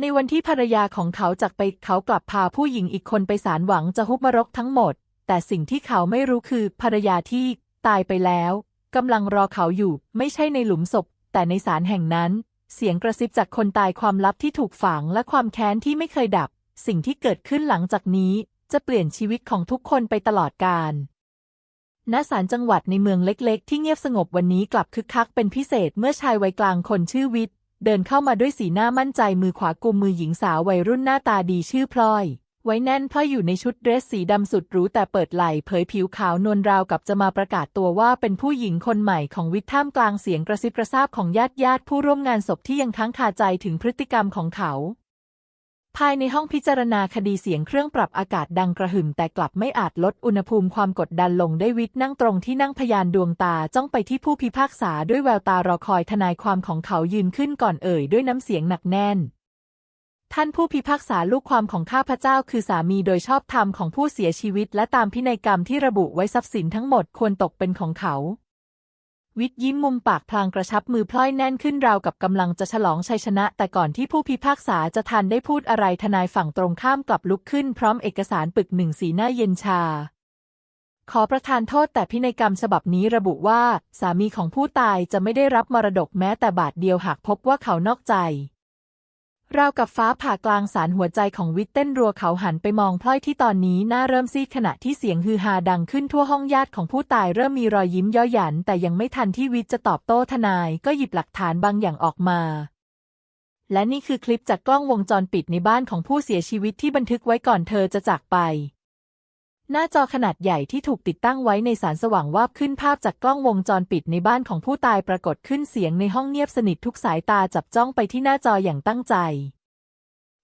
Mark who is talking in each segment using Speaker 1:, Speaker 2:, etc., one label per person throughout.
Speaker 1: ในวันที่ภรรยาของเขาจากไปเขากลับพาผู้หญิงอีกคนไปศาลหวังจะฮุบมรกทั้งหมด แต่สิ่งที่เขาไม่รู้คือภรรยาที่ตายไปแล้วกำลังรอเขาอยู่ ไม่ใช่ในหลุมศพ แต่ในศาลแห่งนั้น เสียงกระซิบจากคนตายความลับที่ถูกฝังและความแค้นที่ไม่เคยดับ สิ่งที่เกิดขึ้นหลังจากนี้ จะเปลี่ยนชีวิตของทุกคนไปตลอดกาลณศาลจังหวัดในเมืองเล็ก ๆ ที่เงียบสงบวันนี้กลับคึกคักเป็นพิเศษเมื่อชายวัยกลางคนชื่อวิทย์ เดินเข้ามาด้วยสีหน้ามั่นใจมือขวากุมมือหญิงสาววัยรุ่นหน้าตาดีชื่อพลอย ไว้แน่นพลอยอยู่ในชุดเดรสสีดำสุดหรูแต่เปิดไหล่เผยผิวขาวนวลราวกับจะมาประกาศตัวว่าเป็นผู้หญิงคนใหม่ของวิทย์ท่ามกลางเสียงกระซิบกระซาบของญาติญาติผู้ร่วมงานศพที่ยังค้างคาใจถึงพฤติกรรมของเขา ภายในห้องพิจารณาคดีเสียงเครื่องปรับอากาศดังกระหึ่มแต่กลับไม่อาจลดอุณหภูมิความกดดันลงได้วิทย์นั่งตรงที่นั่งพยานดวงตาจ้องไปที่ผู้พิพากษาด้วยแววตารอคอยทนายความของเขายืนขึ้นก่อนเอ่ยด้วยน้ำเสียงหนักแน่น ท่านผู้พิพากษาลูกความของข้าพเจ้าคือสามีโดยชอบธรรมของผู้เสียชีวิต และตามพินัยกรรมที่ระบุไว้ทรัพย์สินทั้งหมดควรตกเป็นของเขา วิทย์ยิ้มมุมปากพลางกระชับมือพลอยแน่นขึ้นราวกับกำลังจะฉลองชัยชนะ แต่ก่อนที่ผู้พิพากษาจะทันได้พูดอะไรทนายฝั่งตรงข้ามกลับลุกขึ้นพร้อมเอกสารปึกหนึ่งสีหน้าเย็นชา ขอประทานโทษแต่พินัยกรรมฉบับนี้ระบุว่า สามีของผู้ตายจะไม่ได้รับมรดกแม้แต่บาทเดียวหากพบว่าเขานอกใจ ราวกับฟ้าผ่ากลางสารหัวใจของวิทเต้นรัวเขาหันไปมองพลอยที่ตอนนี้หน้าเริ่มซีดขณะที่เสียงฮือฮาดังขึ้นทั่วห้องญาติของผู้ตายเริ่มมีรอยยิ้มย่อหยัน แต่ยังไม่ทันที่วิทจะตอบโต้ทนายก็หยิบหลักฐานบางอย่างออกมา และนี่คือคลิปจากกล้องวงจรปิดในบ้านของผู้เสียชีวิตที่บันทึกไว้ก่อนเธอจะจากไป หน้าจอขนาดใหญ่ที่ถูกติดตั้งไว้ในสารสว่างวาบขึ้นภาพจากกล้องวงจรปิดในบ้านของผู้ตายปรากฏขึ้นเสียงในห้องเงียบสนิททุกสายตาจับจ้องไปที่หน้าจออย่างตั้งใจ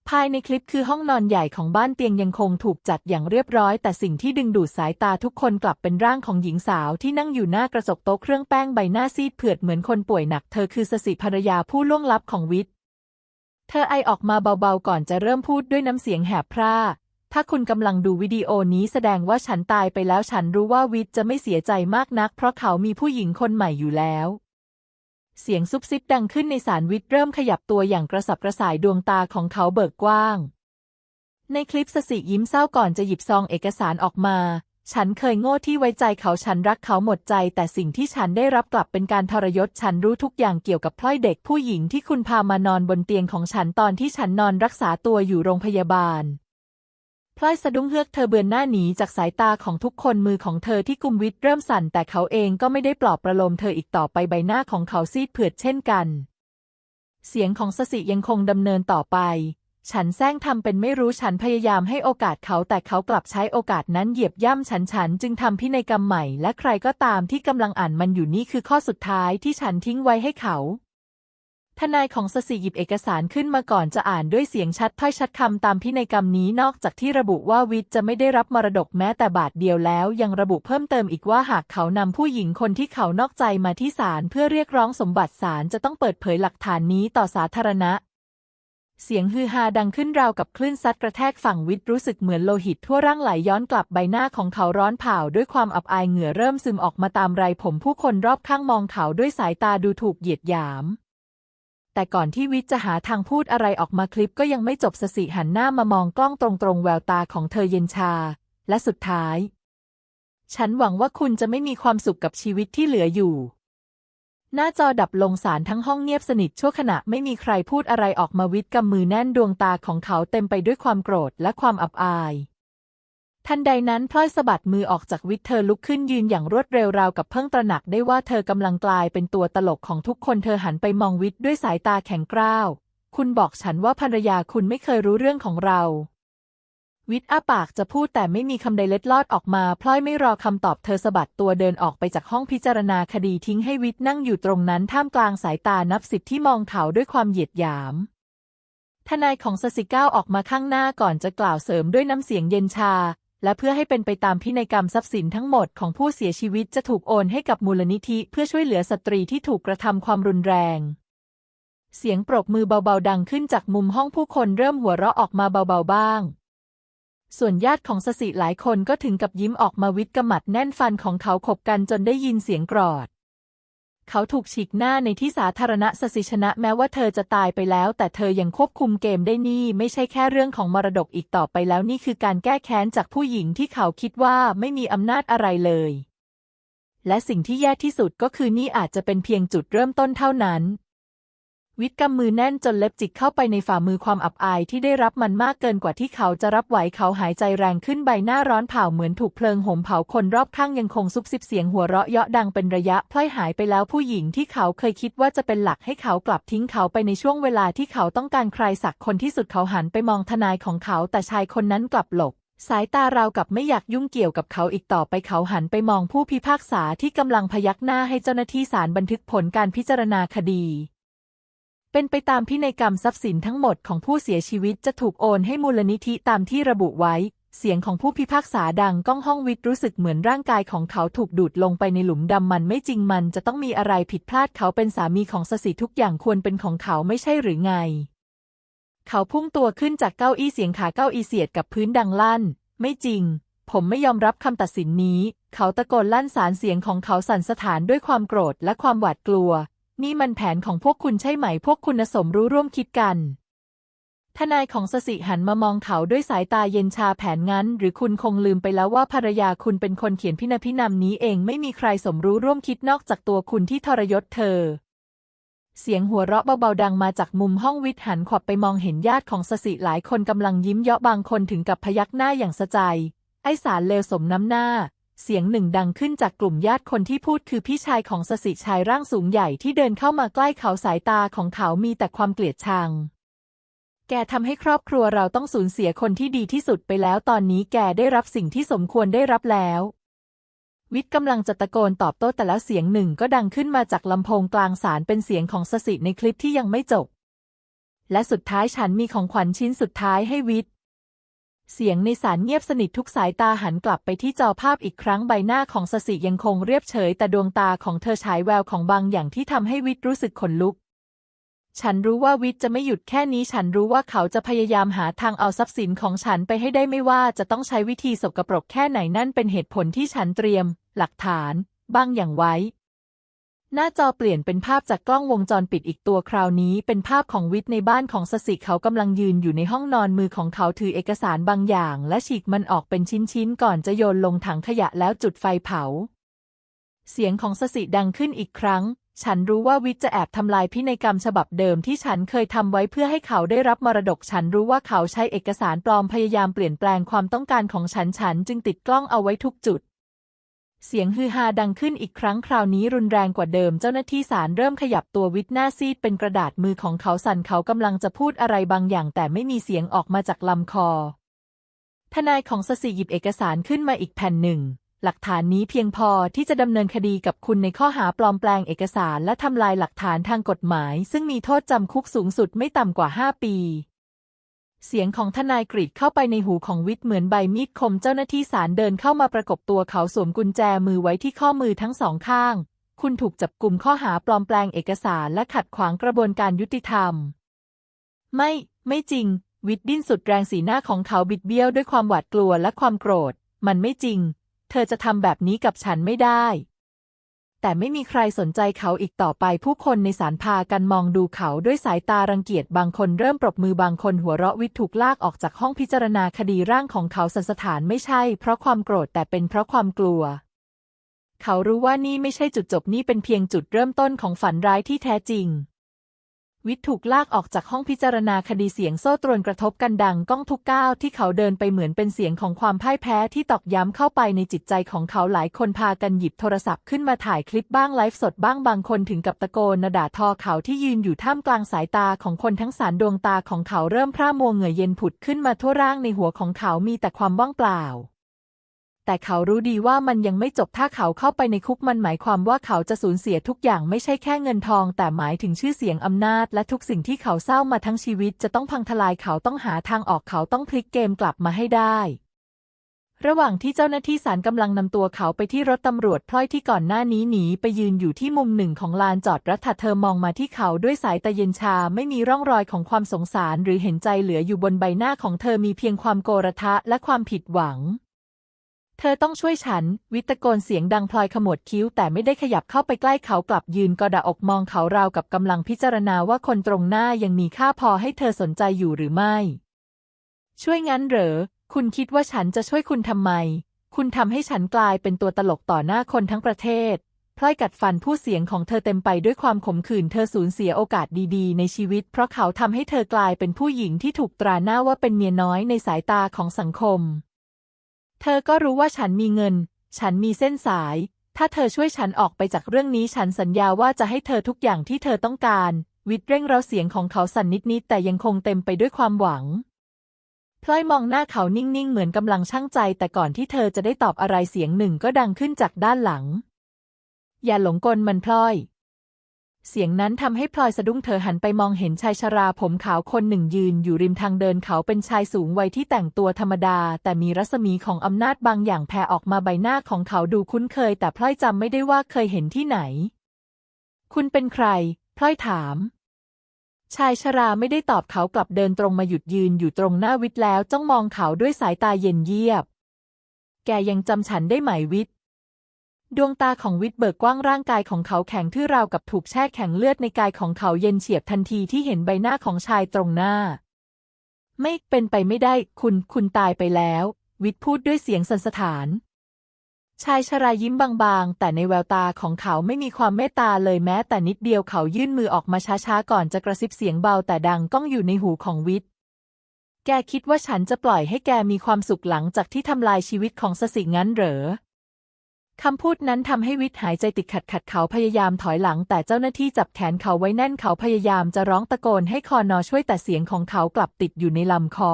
Speaker 1: ภายในคลิปคือห้องนอนใหญ่ของบ้านเตียงยังคงถูกจัดอย่างเรียบร้อย แต่สิ่งที่ดึงดูดสายตาทุกคนกลับเป็นร่างของหญิงสาวที่นั่งอยู่หน้ากระจกโต๊ะเครื่องแป้งใบหน้าซีดเผือดเหมือนคนป่วยหนักเธอคือสสิภรรยาผู้ล่วงลับของวิทย์เธอไอออกมาเบาๆก่อนจะเริ่มพูดด้วยน้ำเสียงแหบพร่า ถ้าคุณกำลังดูวิดีโอนี้แสดงว่าฉันตายไปแล้วฉันรู้ว่าวิทย์จะไม่เสียใจมากนัก เพราะเขามีผู้หญิงคนใหม่อยู่แล้ว เสียงซุบซิบดังขึ้นในสารวิทย์เริ่มขยับตัวอย่างกระสับกระส่ายดวงตาของเขาเบิกกว้าง ในคลิปสสิยิ้มเศร้าก่อนจะหยิบซองเอกสารออกมา ฉันเคยโง่ที่ไว้ใจเขาฉันรักเขาหมดใจ แต่สิ่งที่ฉันได้รับกลับเป็นการทรยศฉันรู้ทุกอย่างเกี่ยวกับพลอยเด็กผู้หญิงที่คุณพามานอนบนเตียงของฉันตอนที่ฉันนอนรักษาตัวอยู่โรงพยาบาล พลอยสะดุ้งเฮือกเธอเบือนหน้าหนีจากสายตาของทุกคนมือของเธอที่กุมวิทย์เริ่มสั่นแต่เขาเองก็ไม่ได้ปลอบประโลมเธออีกต่อไปใบหน้าของเขาซีดเผือดเช่นกัน เสียงของสสิยังคงดำเนินต่อไป ฉันแซงทำเป็นไม่รู้ฉันพยายามให้โอกาสเขาแต่เขากลับใช้โอกาสนั้นเหยียบย่ำฉันฉันจึงทำพินัยกรรมใหม่ และใครก็ตามที่กำลังอ่านมันอยู่นี่คือข้อสุดท้ายที่ฉันทิ้งไว้ให้เขา ทนายของสสิหยิบเอกสารขึ้นมาก่อนจะอ่านด้วยเสียงชัดถ้อยชัดคำตามพินัยกรรมนี้นอกจากที่ระบุว่าวิทย์จะไม่ได้รับมรดกแม้แต่บาทเดียวแล้ว ยังระบุเพิ่มเติมอีกว่าหากเขานำผู้หญิงคนที่เขานอกใจมาที่ศาลเพื่อเรียกร้องสมบัติศาลจะต้องเปิดเผยหลักฐานนี้ต่อสาธารณะ เสียงฮือฮาดังขึ้นราวกับคลื่นซัดกระแทกฝั่งวิทย์รู้สึกเหมือนโลหิตทั่วร่างไหลย้อนกลับใบหน้าของเขาร้อนเผาด้วยความอับอายเหงื่อเริ่มซึมออกมาตามไรผมผู้คนรอบข้างมองเขาด้วยสายตาดูถูกเหยียดหยาม แต่ก่อนที่วิทย์จะหาทางพูดอะไรออกมาคลิปก็ยังไม่จบสสิหันหน้ามามองกล้องตรงๆแววตาของเธอเย็นชา และสุดท้าย ฉันหวังว่าคุณจะไม่มีความสุขกับชีวิตที่เหลืออยู่ หน้าจอดับลงสารทั้งห้องเงียบสนิทชั่วขณะไม่มีใครพูดอะไรออกมาวิทย์กำมือแน่นดวงตาของเขาเต็มไปด้วยความโกรธและความอับอาย ทันใดนั้นพลอยสะบัดมือออกจากวิทย์เธอลุกขึ้นยืนอย่างรวดเร็วราวกับเพิ่งตระหนักได้ว่าเธอกำลังกลายเป็นตัวตลกของทุกคนเธอหันไปมองวิทย์ด้วยสายตาแข็งกร้าว คุณบอกฉันว่าภรรยาคุณไม่เคยรู้เรื่องของเรา วิทย์อ้าปากจะพูดแต่ไม่มีคำใดเล็ดลอดออกมาพลอยไม่รอคำตอบเธอสะบัดตัวเดินออกไปจากห้องพิจารณาคดีทิ้งให้วิทย์นั่งอยู่ตรงนั้นท่ามกลางสายตานับสิบที่มองเขาด้วยความเหยียดหยามทนายของสสิก้าวออกมาข้างหน้าก่อนจะกล่าวเสริมด้วยน้ำเสียงเย็นชา และเพื่อให้เป็นไปตามพินัยกรรมทรัพย์สินทั้งหมดของผู้เสียชีวิตจะถูกโอนให้กับมูลนิธิเพื่อช่วยเหลือสตรีที่ถูกกระทำความรุนแรง เสียงปรบมือเบาๆดังขึ้นจากมุมห้องผู้คนเริ่มหัวเราะออกมาเบาๆบ้าง ส่วนญาติของสสิหลายคนก็ถึงกับยิ้มออกมาวิตกหมัดแน่นฟันของเขาขบกันจนได้ยินเสียงกรอด เขาถูกฉีกหน้าในที่สาธารณะสสิชนะแม้ว่าเธอจะตายไปแล้ว แต่เธอยังควบคุมเกมได้นี่ ไม่ใช่แค่เรื่องของมรดกอีกต่อไปแล้วนี่คือการแก้แค้นจากผู้หญิงที่เขาคิดว่าไม่มีอำนาจอะไรเลย และสิ่งที่แย่ที่สุดก็คือนี่อาจจะเป็นเพียงจุดเริ่มต้นเท่านั้น วิทย์กำมือแน่นจนเล็บจิกเข้าไปในฝ่ามือความอับอายที่ได้รับมันมากเกินกว่าที่เขาจะรับไหวเขาหายใจแรงขึ้นใบหน้าร้อนเผาเหมือนถูกเพลิงโหมเผาคนรอบข้างยังคงซุบซิบเสียงหัวเราะเยาะดังเป็นระยะพล่อยหายไปแล้วผู้หญิงที่เขาเคยคิดว่าจะเป็นหลักให้เขากลับทิ้งเขาไปในช่วงเวลาที่เขาต้องการใครสักคนที่สุดเขาหันไปมองทนายของเขาแต่ชายคนนั้นกลับหลบสายตาราวกับไม่อยากยุ่งเกี่ยวกับเขาอีกต่อไปเขาหันไปมองผู้พิพากษาที่กำลังพยักหน้าให้เจ้าหน้าที่ศาลบันทึกผลการพิจารณาคดี เป็นไปตามพินัยกรรมทรัพย์สินทั้งหมดของผู้เสียชีวิตจะถูกโอนให้มูลนิธิตามที่ระบุไว้ เสียงของผู้พิพากษาดังก้องห้องวิทย์รู้สึกเหมือนร่างกายของเขาถูกดูดลงไปในหลุมดำมันไม่จริงมันจะต้องมีอะไรผิดพลาดเขาเป็นสามีของสสิทุกอย่างควรเป็นของเขาไม่ใช่หรือไง เขาพุ่งตัวขึ้นจากเก้าอี้เสียงขาเก้าอี้เสียดกับพื้นดังลั่น ไม่จริง ผมไม่ยอมรับคำตัดสินนี้ เขาตะโกนลั่นสารเสียงของเขาสั่นสะท้านด้วยความโกรธและความหวาดกลัว นี่มันแผนของพวกคุณใช่ไหม พวกคุณสมรู้ร่วมคิดกัน ทนายของสสิหันมามองเขาด้วยสายตาเย็นชาแผนงั้น หรือคุณคงลืมไปแล้วว่าภรรยาคุณเป็นคนเขียนพินัยพินามนี้เองไม่มีใครสมรู้ร่วมคิดนอกจากตัวคุณที่ทรยศเธอเสียงหัวเราะเบาๆดังมาจากมุมห้องวิทย์หันขวับไปมองเห็นญาติของสสิหลายคนกำลังยิ้มเยาะบางคนถึงกับพยักหน้าอย่างสะใจ ไอสารเลวสมน้ำหน้า เสียงหนึ่งดังขึ้นจากกลุ่มญาติคนที่พูดคือพี่ชายของสสิชายร่างสูงใหญ่ที่เดินเข้ามาใกล้เขาสายตาของเขามีแต่ความเกลียดชัง แกทำให้ครอบครัวเราต้องสูญเสียคนที่ดีที่สุดไปแล้วตอนนี้แกได้รับสิ่งที่สมควรได้รับแล้ว วิทย์กำลังจะตะโกนตอบโต้แต่แล้วเสียงหนึ่งก็ดังขึ้นมาจากลำโพงกลางศาลเป็นเสียงของสสิในคลิปที่ยังไม่จบ และสุดท้ายฉันมีของขวัญชิ้นสุดท้ายให้วิทย์ เสียงในศาลเงียบสนิททุกสายตาหันกลับไปที่จอภาพอีกครั้งใบหน้าของสสิยังคงเรียบเฉย แต่ดวงตาของเธอฉายแววของบางอย่างที่ทำให้วิทย์รู้สึกขนลุก ฉันรู้ว่าวิทย์จะไม่หยุดแค่นี้ ฉันรู้ว่าเขาจะพยายามหาทางเอาทรัพย์สินของฉันไปให้ได้ไม่ว่าจะต้องใช้วิธีสกปรกแค่ไหนนั่นเป็นเหตุผลที่ฉันเตรียม หลักฐาน บางอย่างไว้ หน้าจอเปลี่ยนเป็นภาพจากกล้องวงจรปิดอีกตัวคราวนี้ เป็นภาพของวิทย์ในบ้านของสสิเขากำลังยืนอยู่ในห้องนอนมือของเขาถือเอกสารบางอย่าง และฉีกมันออกเป็นชิ้นๆ ก่อนจะโยนลงถังขยะแล้วจุดไฟเผา เสียงของสสิดังขึ้นอีกครั้ง ฉันรู้ว่าวิทย์จะแอบทำลายพินัยกรรมฉบับเดิมที่ฉันเคยทำไว้เพื่อให้เขาได้รับมรดก ฉันรู้ว่าเขาใช้เอกสารปลอมพยายามเปลี่ยนแปลงความต้องการของฉันฉันจึงติดกล้องเอาไว้ทุกจุด เสียงฮือฮาดังขึ้นอีกครั้งคราวนี้รุนแรงกว่าเดิมเจ้าหน้าที่ศาลเริ่มขยับตัววิทหน้าซีดเป็นกระดาษมือของเขาสั่นเขากำลังจะพูดอะไรบางอย่างแต่ไม่มีเสียงออกมาจากลำคอ ทนายของสสิหยิบเอกสารขึ้นมาอีกแผ่นหนึ่ง หลักฐานนี้เพียงพอที่จะดำเนินคดีกับคุณในข้อหาปลอมแปลงเอกสารและทำลายหลักฐานทางกฎหมาย ซึ่งมีโทษจำคุกสูงสุดไม่ต่ำกว่า 5 ปี เสียงของทนายกรีดเข้าไปในหูของวิทย์เหมือนใบมีดคมเจ้าหน้าที่ศาลเดินเข้ามาประกบตัวเขาสวมกุญแจมือไว้ที่ข้อมือทั้งสองข้าง คุณถูกจับกลุ่มข้อหาปลอมแปลงเอกสารและขัดขวางกระบวนการยุติธรรม ไม่ ไม่จริง วิทย์ดิ้นสุดแรงสีหน้าของเขาบิดเบี้ยวด้วยความหวาดกลัวและความโกรธ มันไม่จริง เธอจะทำแบบนี้กับฉันไม่ได้ แต่ไม่มีใครสนใจเขาอีกต่อไป ผู้คนในศาลพากันมองดูเขาด้วยสายตารังเกียจบางคนเริ่มปรบมือบางคนหัวเราะวิทถูกลากออกจากห้องพิจารณาคดีร่างของเขาสันสถานไม่ใช่ เพราะความโกรธแต่เป็นเพราะความกลัว เขารู้ว่านี่ไม่ใช่จุดจบนี่เป็นเพียงจุดเริ่มต้นของฝันร้ายที่แท้จริง วิทย์ถูกลากออกจากห้องพิจารณาคดีเสียงโซ่ตรวนกระทบกันดังก้องทุกก้าวที่เขาเดินไปเหมือนเป็นเสียงของความพ่ายแพ้ที่ตอกย้ำเข้าไปในจิตใจของเขาหลายคนพากันหยิบโทรศัพท์ขึ้นมาถ่ายคลิปบ้างไลฟ์สดบ้างบางคนถึงกับตะโกนด่าทอเขาที่ยืนอยู่ท่ามกลางสายตาของคนทั้งสารดวงตาของเขาเริ่มพร่ามัวเหงื่อเย็นผุดขึ้นมาทั่วร่างในหัวของเขามีแต่ความว่างเปล่า แต่เขารู้ดีว่ามันยังไม่จบถ้าเขาเข้าไปในคุกมันหมายความว่าเขาจะสูญเสียทุกอย่างไม่ใช่แค่เงินทอง แต่หมายถึงชื่อเสียงอำนาจ และทุกสิ่งที่เขาเศร้ามาทั้งชีวิตจะต้องพังทลายเขาต้องหาทางออกเขาต้องพลิกเกมกลับมาให้ได้ระหว่างที่เจ้าหน้าที่ศาลกำลังนำตัวเขาไปที่รถตำรวจพลอยที่ก่อนหน้านี้หนีไปยืนอยู่ที่มุมหนึ่งของลานจอดรถเธอมองมาที่เขาด้วยสายตาเย็นชาไม่มีร่องรอยของความสงสารหรือเห็นใจเหลืออยู่บนใบหน้าของเธอมีเพียงความโกรธะและความผิดหวัง เธอต้องช่วยฉัน วิตะโกนเสียงดังพลอยขมวดคิ้ว แต่ไม่ได้ขยับเข้าไปใกล้เขากลับยืนกระดอกมองเขาราวกับกำลังพิจารณาว่าคนตรงหน้ายังมีค่าพอให้เธอสนใจอยู่หรือไม่ ช่วยงั้นเหรอ คุณคิดว่าฉันจะช่วยคุณทำไม คุณทำให้ฉันกลายเป็นตัวตลกต่อหน้าคนทั้งประเทศพลอยกัดฟันผู้เสียงของเธอเต็มไปด้วยความขมขื่นเธอสูญเสียโอกาสดีๆ ในชีวิต เพราะเขาทำให้เธอกลายเป็นผู้หญิงที่ถูกตราหน้าว่าเป็นเมียน้อยในสายตาของสังคม เธอก็รู้ว่าฉันมีเงิน ฉันมีเส้นสาย ถ้าเธอช่วยฉันออกไปจากเรื่องนี้ฉันสัญญาว่าจะให้เธอทุกอย่างที่เธอต้องการ วิทย์เร่งเร้าเสียงของเขาสั่นนิดๆแต่ยังคงเต็มไปด้วยความหวัง พลอยมองหน้าเขานิ่งๆ เหมือนกำลังช่างใจ แต่ก่อนที่เธอจะได้ตอบอะไรเสียงหนึ่งก็ดังขึ้นจากด้านหลัง อย่าหลงกลมันพลอย เสียงนั้นทำให้พลอยสะดุ้งเธอหันไปมองเห็นชายชราผมขาวคนหนึ่งยืนอยู่ริมทางเดินเขาเป็นชายสูงวัยที่แต่งตัวธรรมดา แต่มีรัศมีของอำนาจบางอย่างแผ่ออกมาใบหน้าของเขาดูคุ้นเคย แต่พลอยจำไม่ได้ว่าเคยเห็นที่ไหน คุณเป็นใคร พลอยถาม ชายชราไม่ได้ตอบเขากลับเดินตรงมาหยุดยืนอยู่ตรงหน้าวิทย์แล้วจ้องมองเขาด้วยสายตาเย็นเยียบ แกยังจำฉันได้ไหมวิทย์ ดวงตาของวิทย์เบิกกว้างร่างกายของเขาแข็งทื่อราวกับถูกแช่แข็งเลือดในกายของเขาเย็นเฉียบทันทีที่เห็นใบหน้าของชายตรงหน้า ไม่เป็นไปไม่ได้ คุณ คุณตายไปแล้ว วิทย์พูดด้วยเสียงสันสถาน ชายชรายิ้มบางๆ แต่ในแววตาของเขาไม่มีความเมตตาเลยแม้แต่นิดเดียวเขายื่นมือออกมาช้าๆก่อนจะกระซิบเสียงเบาแต่ดังก้องอยู่ในหูของวิทย์แกคิดว่าฉันจะปล่อยให้แกมีความสุขหลังจากที่ทำลายชีวิตของสสิงั้นเหรอ คำพูดนั้นทำให้วิทย์หายใจติดขัดขัดเขาพยายามถอยหลัง แต่เจ้าหน้าที่จับแขนเขาไว้แน่นเขาพยายามจะร้องตะโกนให้คอนอช่วยแต่เสียงของเขากลับติดอยู่ในลำคอ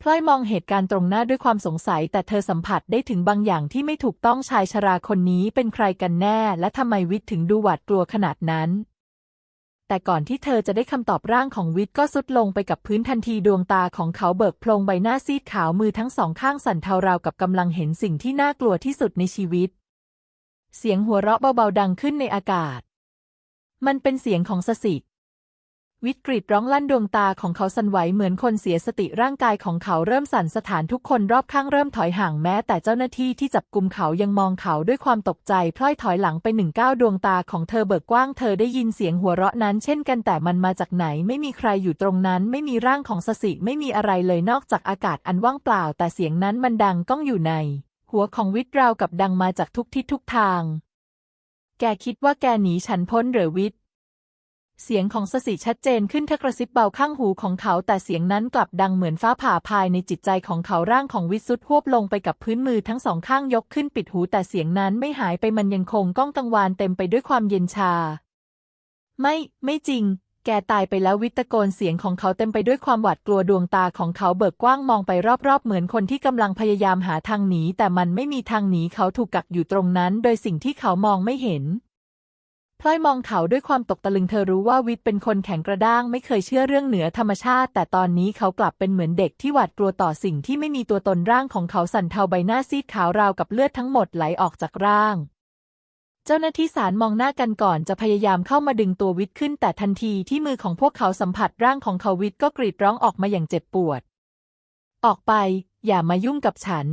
Speaker 1: พลอยมองเหตุการณ์ตรงหน้าด้วยความสงสัย แต่เธอสัมผัสได้ถึงบางอย่างที่ไม่ถูกต้องชายชราคนนี้เป็นใครกันแน่ และทำไมวิทย์ถึงดูหวาดกลัวขนาดนั้น แต่ก่อนที่เธอจะได้คำตอบร่างของวิทย์ก็สุดลงไปกับพื้นทันทีดวงตาของเขาเบิกโพลงใบหน้าซีดขาวมือทั้งสองข้างสั่นเทาราวกับกำลังเห็นสิ่งที่น่ากลัวที่สุดในชีวิต เสียงหัวเราะเบาๆดังขึ้นในอากาศ มันเป็นเสียงของสสิ วิกรีดร้องลั่นดวงตาของเขาสั่นไหวเหมือนคนเสียสติร่างกายของเขาเริ่มสั่นสถานทุกคนรอบข้างเริ่มถอยห่างแม้ แต่เจ้าหน้าที่ที่จับกลุ่มเขายังมองเขาด้วยความตกใจพลอยถอยหลังไปหนึ่งก้าวดวงตาของเธอเบิกกว้างเธอได้ยินเสียงหัวเราะนั้นเช่นกันแต่มันมาจากไหนไม่มีใครอยู่ตรงนั้นไม่มีร่างของสสิไม่มีอะไรเลยนอกจากอากาศอันว่างเปล่า แต่เสียงนั้นมันดังก้องอยู่ใน หัวของวิทย์ราวกับดังมาจากทุกทิศทุกทาง แกคิดว่าแกหนีฉันพ้นหรือวิทย์ เสียงของสสิชัดเจนขึ้นเธอกระซิบเบาข้างหูของเขา แต่เสียงนั้นกลับดังเหมือนฟ้าผ่าภายในจิตใจของเขาร่างของวิทย์สุดหวบลงไปกับพื้นมือทั้งสองข้างยกขึ้นปิดหู แต่เสียงนั้นไม่หายไปมันยังคงก้องกังวานเต็มไปด้วยความเย็นชา ไม่ ไม่จริง แกตายไปแล้ววิตะโกนเสียงของเขาเต็มไปด้วยความหวาดกลัวดวงตาของเขาเบิกกว้างมองไปรอบๆ เหมือนคนที่กำลังพยายามหาทางหนีแต่มันไม่มีทางหนีเขาถูกกักอยู่ตรงนั้น โดยสิ่งที่เขามองไม่เห็น พลอยมองเขาด้วยความตกตะลึงเธอรู้ว่าวิทย์เป็นคนแข็งกระด้างไม่เคยเชื่อเรื่องเหนือธรรมชาติ แต่ตอนนี้เขากลับเป็นเหมือนเด็กที่หวาดกลัวต่อสิ่งที่ไม่มีตัวตนร่างของเขาสั่นเทาใบหน้าซีดขาวราวกับเลือดทั้งหมดไหลออกจากร่าง เจ้าหน้าที่ศาลมองหน้ากันก่อนจะพยายามเข้ามาดึงตัววิทย์ขึ้น แต่ทันทีที่มือของพวกเขาสัมผัสร่างของเขาวิทย์ก็กรีดร้องออกมาอย่างเจ็บปวด ออกไป อย่ามายุ่งกับฉัน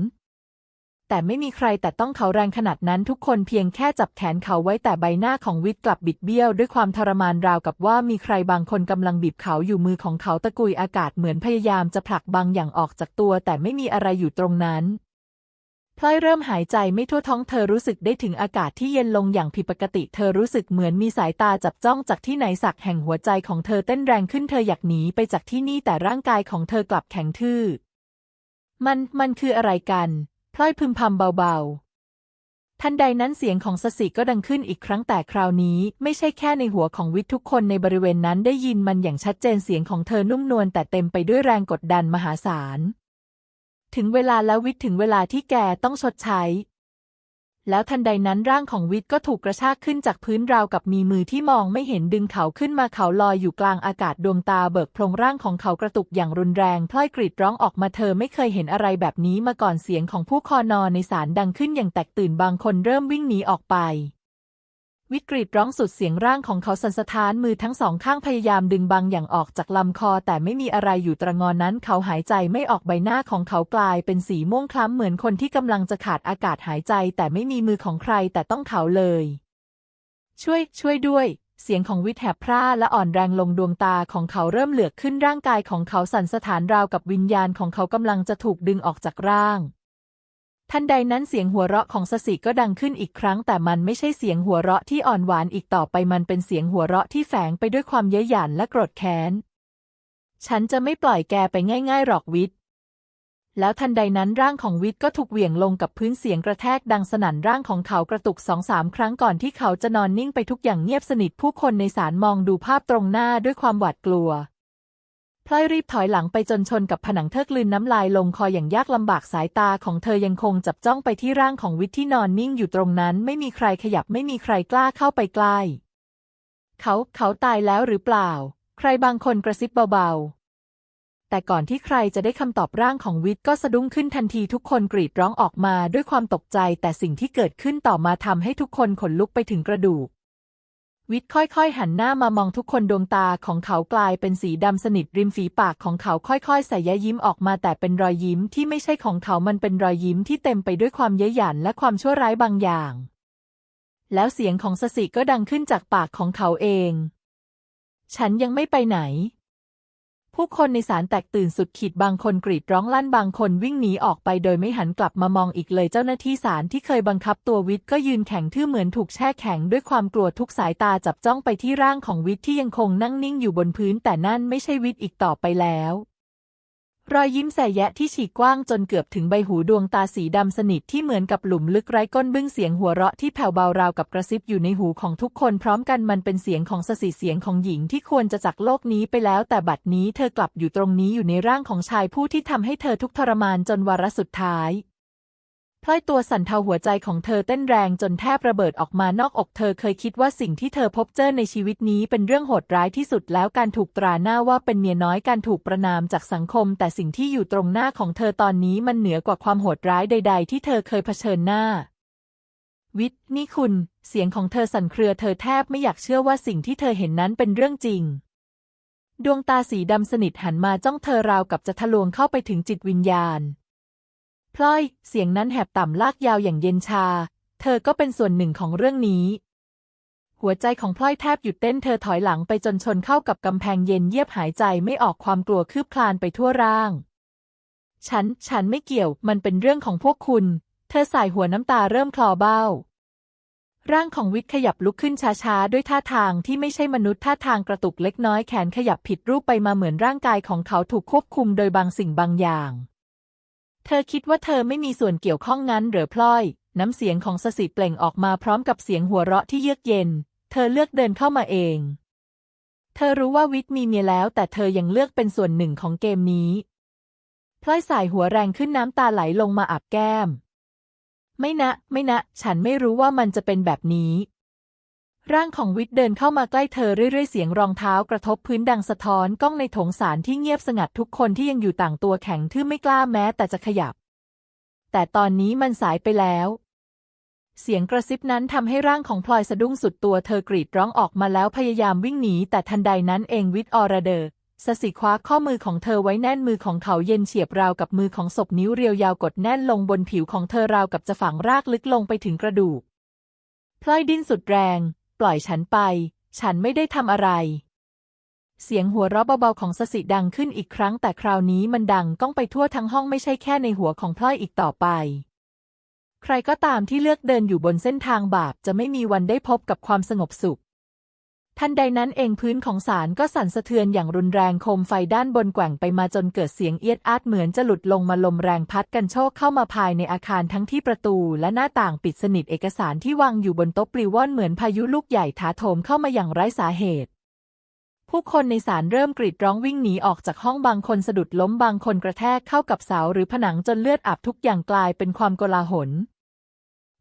Speaker 1: แต่ไม่มีใครแต่ต้องเขาแรงขนาดนั้นทุกคนเพียงแค่จับแขนเขาไว้แต่ใบหน้าของวิทย์กลับบิดเบี้ยวด้วยความทรมานราวกับว่ามีใครบางคนกำลังบีบเขาอยู่มือของเขาตะกุยอากาศเหมือนพยายามจะผลักบางอย่างออกจากตัว แต่ไม่มีอะไรอยู่ตรงนั้นพลอยเริ่มหายใจไม่ทั่วท้องเธอรู้สึกได้ถึงอากาศที่เย็นลงอย่างผิดปกติ เธอรู้สึกเหมือนมีสายตาจับจ้องจากที่ไหนสักแห่งหัวใจของเธอเต้นแรงขึ้นเธออยากหนีไปจากที่นี่แต่ร่างกายของเธอกลับแข็งทื่อ มันมันคืออะไรกัน พลอยพึมพำเบาๆ ทันใดนั้นเสียงของสสิก็ดังขึ้นอีกครั้งแต่คราวนี้ไม่ใช่แค่ในหัวของวิทย์ทุกคนในบริเวณนั้นได้ยินมันอย่างชัดเจนเสียงของเธอนุ่มนวลแต่เต็มไปด้วยแรงกดดันมหาศาล ถึงเวลาแล้ววิทย์ถึงเวลาที่แกต้องชดใช้ แล้วทันใดนั้นร่างของวิทย์ก็ถูกกระชากขึ้นจากพื้นราวกับมีมือที่มองไม่เห็นดึงเขาขึ้นมาเขาลอยอยู่กลางอากาศดวงตาเบิกโพรงร่างของเขากระตุกอย่างรุนแรงพล่อยกรีดร้องออกมาเธอไม่เคยเห็นอะไรแบบนี้มาก่อนเสียงของผู้คอนอในศาลดังขึ้นอย่างแตกตื่นบางคนเริ่มวิ่งหนีออกไป วิกฤตร้องสุดเสียงร่างของเขาสันสะท้านมือทั้งสองข้างพยายามดึงบางอย่างออกจากลำคอ แต่ไม่มีอะไรอยู่ตระงอนนั้น เขาหายใจไม่ออกใบหน้าของเขากลายเป็นสีม่วงคล้ำเหมือนคนที่กำลังจะขาดอากาศหายใจ แต่ไม่มีมือของใครแต่ต้องเขาเลย ช่วย ช่วยด้วย เสียงของวิทแหบพร่าและอ่อนแรงลงดวงตาของเขาเริ่มเหลือกขึ้นร่างกายของเขาสั่นสะท้านราวกับวิญญาณของเขากำลังจะถูกดึงออกจากร่าง ทันใดนั้นเสียงหัวเราะของสสิก็ดังขึ้นอีกครั้ง แต่มันไม่ใช่เสียงหัวเราะที่อ่อนหวานอีกต่อไปมันเป็นเสียงหัวเราะที่แฝงไปด้วยความเย้ยหยันและโกรธแค้น ฉันจะไม่ปล่อยแกไปง่ายๆหรอกวิทย์แล้วทันใดนั้นร่างของวิทย์ก็ถูกเหวี่ยงลงกับพื้นเสียงกระแทกดังสนั่นร่างของเขากระตุกสองสามครั้งก่อนที่เขาจะนอนนิ่งไปทุกอย่างเงียบสนิทผู้คนในศาลมองดูภาพตรงหน้าด้วยความหวาดกลัว พลอยรีบถอยหลังไปจนชนกับผนังเทิกลืนน้ำลายลงคออย่างยากลำบากสายตาของเธอยังคงจับจ้องไปที่ร่างของวิทที่นอนนิ่งอยู่ตรงนั้น ไม่มีใครขยับไม่มีใครกล้าเข้าไปใกล้ เขาเขาตายแล้วหรือเปล่า ใครบางคนกระซิบเบาๆ แต่ก่อนที่ใครจะได้คำตอบร่างของวิทก็สะดุ้งขึ้นทันทีทุกคนกรีดร้องออกมาด้วยความตกใจ แต่สิ่งที่เกิดขึ้นต่อมาทำให้ทุกคนขนลุกไปถึงกระดูก วิทย์ค่อยๆ หันหน้ามามองทุกคนดวงตาของเขากลายเป็นสีดำสนิทริมฝีปากของเขาค่อยๆใส่ยะยิ้มออกมาแต่เป็นรอยยิ้มที่ไม่ใช่ของเขามันเป็นรอยยิ้มที่เต็มไปด้วยความเย้ยหยันและความชั่วร้ายบางอย่าง แล้วเสียงของสสิก็ดังขึ้นจากปากของเขาเอง ฉันยังไม่ไปไหน ผู้คนในศาลแตกตื่นสุดขีดบางคนกรีดร้องลั่นบางคนวิ่งหนีออกไปโดยไม่หันกลับมามองอีกเลยเจ้าหน้าที่ศาลที่เคยบังคับตัววิทย์ก็ยืนแข็งทื่อเหมือนถูกแช่แข็งด้วยความกลัวทุกสายตาจับจ้องไปที่ร่างของวิทย์ที่ยังคงนั่งนิ่งอยู่บนพื้นแต่นั่นไม่ใช่วิทย์อีกต่อไปแล้ว รอยยิ้มแสแยะที่ฉีกกว้างจนเกือบถึงใบหูดวงตาสีดำสนิทที่เหมือนกับหลุมลึกไร้ก้นบึ้งเสียงหัวเราะที่แผ่วเบาราวกับกระซิบอยู่ในหูของทุกคนพร้อมกันมันเป็นเสียงของสสิเสียงของหญิงที่ควรจะจากโลกนี้ไปแล้วแต่บัดนี้เธอกลับอยู่ตรงนี้อยู่ในร่างของชายผู้ที่ทำให้เธอทุกทรมานจนวาระสุดท้าย พลอยตัวสั่นเทาหัวใจของเธอเต้นแรงจนแทบระเบิดออกมานอกอกเธอเคยคิดว่าสิ่งที่เธอพบเจอในชีวิตนี้เป็นเรื่องโหดร้ายที่สุดแล้วการถูกตราหน้าว่าเป็นเมียน้อยการถูกประนามจากสังคม แต่สิ่งที่อยู่ตรงหน้าของเธอตอนนี้มันเหนือกว่าความโหดร้ายใด ๆ ที่เธอเคยเผชิญหน้า วิทนี่คุณ เสียงของเธอสั่นเครือเธอแทบไม่อยากเชื่อว่าสิ่งที่เธอเห็นนั้นเป็นเรื่องจริง ดวงตาสีดำสนิทหันมาจ้องเธอราวกับจะทะลวงเข้าไปถึงจิตวิญญาณ พลอยเสียงนั้นแหบต่ำลากยาวอย่างเย็นชา เธอก็เป็นส่วนหนึ่งของเรื่องนี้ หัวใจของพลอยแทบหยุดเต้นเธอถอยหลังไปจนชนเข้ากับกำแพงเย็นเยียบหายใจไม่ออกความกลัวคืบคลานไปทั่วร่าง ฉัน ฉันไม่เกี่ยว มันเป็นเรื่องของพวกคุณ เธอสายหัวน้ำตาเริ่มคลอเบ้า ร่างของวิทย์ขยับลุกขึ้นช้าๆ ด้วยท่าทางที่ไม่ใช่มนุษย์ท่าทางกระตุกเล็กน้อยแขนขยับผิดรูปไปมาเหมือนร่างกายของเขาถูกควบคุมโดยบางสิ่งบางอย่าง เธอคิดว่าเธอไม่มีส่วนเกี่ยวข้องงั้นหรือพลอย น้ำเสียงของสสิเปล่งออกมาพร้อมกับเสียงหัวเราะที่เยือกเย็น เธอเลือกเดินเข้ามาเอง เธอรู้ว่าวิทย์มีเมียแล้ว แต่เธอยังเลือกเป็นส่วนหนึ่งของเกมนี้พลอยสายหัวแรงขึ้นน้ำตาไหลลงมาอาบแก้ม ไม่นะ ไม่นะ ฉันไม่รู้ว่ามันจะเป็นแบบนี้ ร่างของวิทย์เดินเข้ามาใกล้เธอเรื่อยๆ เสียงรองเท้ากระทบพื้นดังสะท้อนกล้องในโถงสารที่เงียบสงัดทุกคนที่ยังอยู่ต่างตัวแข็งทื่อไม่กล้าแม้แต่จะขยับ แต่ตอนนี้มันสายไปแล้ว เสียงกระซิบนั้นทำให้ร่างของพลอยสะดุ้งสุดตัวเธอกรีดร้องออกมาแล้วพยายามวิ่งหนีแต่ทันใดนั้นเองวิทย์ออระเดอร์สสิคว้าข้อมือของเธอไว้แน่นมือของเขาเย็นเฉียบราวกับมือของศพนิ้วเรียวยาวกดแน่นลงบนผิวของเธอราวกับจะฝังรากลึกลงไปถึงกระดูกพลอยดิ้นสุดแรง ปล่อยฉันไป ฉันไม่ได้ทำอะไร เสียงหัวเราะเบาๆของสสิดังขึ้นอีกครั้ง แต่คราวนี้มันดังก้องไปทั่วทั้งห้องไม่ใช่แค่ในหัวของพลอยอีกต่อไป ใครก็ตามที่เลือกเดินอยู่บนเส้นทางบาปจะไม่มีวันได้พบกับความสงบสุข ทันใดนั้นเองพื้นของศาลก็สั่นสะเทือนอย่างรุนแรงโคมไฟด้านบนแกว่งไปมาจนเกิดเสียงเอียดอาดเหมือนจะหลุดลงมาลมแรงพัดกันโชกเข้ามาภายในอาคารทั้งที่ประตูและหน้าต่างปิดสนิทเอกสารที่วางอยู่บนโต๊ะปลิวว่อนเหมือนพายุลูกใหญ่ถาโถมเข้ามาอย่างไร้สาเหตุผู้คนในศาลเริ่มกรีดร้องวิ่งหนีออกจากห้องบางคนสะดุดล้มบางคนกระแทกเข้ากับเสาหรือผนังจนเลือดอาบทุกอย่างกลายเป็นความโกลาหล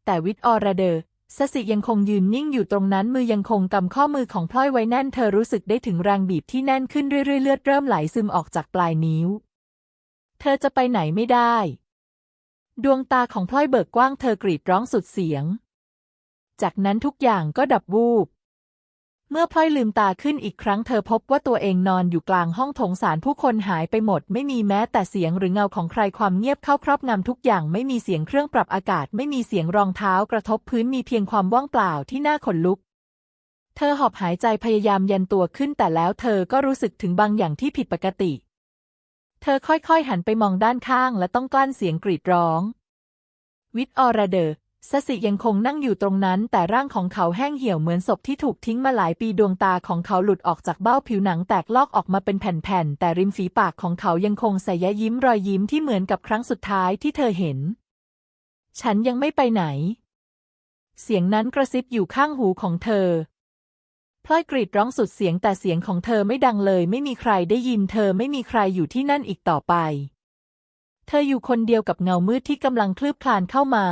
Speaker 1: แต่วิทออระเดอร์ สสิยังคงยืนนิ่งอยู่ตรงนั้นมือยังคงกำข้อมือของพลอยไว้แน่นเธอรู้สึกได้ถึงแรงบีบที่แน่นขึ้นเรื่อยๆเลือดเริ่มไหลซึมออกจากปลายนิ้ว เธอจะไปไหนไม่ได้ ดวงตาของพลอยเบิกกว้างเธอกรีดร้องสุดเสียง จากนั้นทุกอย่างก็ดับวูบ เมื่อพลอยลืมตาขึ้นอีกครั้งเธอพบว่าตัวเองนอนอยู่กลางห้องโถงสารผู้คนหายไปหมด ไม่มีแม้แต่เสียงหรือเงาของใครความเงียบเข้าครอบงำทุกอย่างไม่มีเสียงเครื่องปรับอากาศ ไม่มีเสียงรองเท้ากระทบพื้นมีเพียงความว่างเปล่าที่น่าขนลุก เธอหอบหายใจพยายามยันตัวขึ้นแต่แล้วเธอก็รู้สึกถึงบางอย่างที่ผิดปกติ เธอค่อยๆหันไปมองด้านข้างและต้องกลั้นเสียงกรีดร้อง วิทออราเดอร์ สสิยังคงนั่งอยู่ตรงนั้นแต่ร่างของเขาแห้งเหี่ยวเหมือนศพที่ถูกทิ้งมาหลายปีดวงตาของเขาหลุดออกจากเบ้าผิวหนังแตกลอกออกมาเป็นแผ่นๆ แต่ริมฝีปากของเขายังคงใส่ยยิ้มรอยยิ้มที่เหมือนกับครั้งสุดท้ายที่เธอเห็น ฉันยังไม่ไปไหน เสียงนั้นกระซิบอยู่ข้างหูของเธอพลอยกรีดร้องสุดเสียงแต่เสียงของเธอไม่ดังเลย ไม่มีใครได้ยินเธอไม่มีใครอยู่ที่นั่นอีกต่อไป เธออยู่คนเดียวกับเงามืดที่กำลังคลืบคลานเข้ามา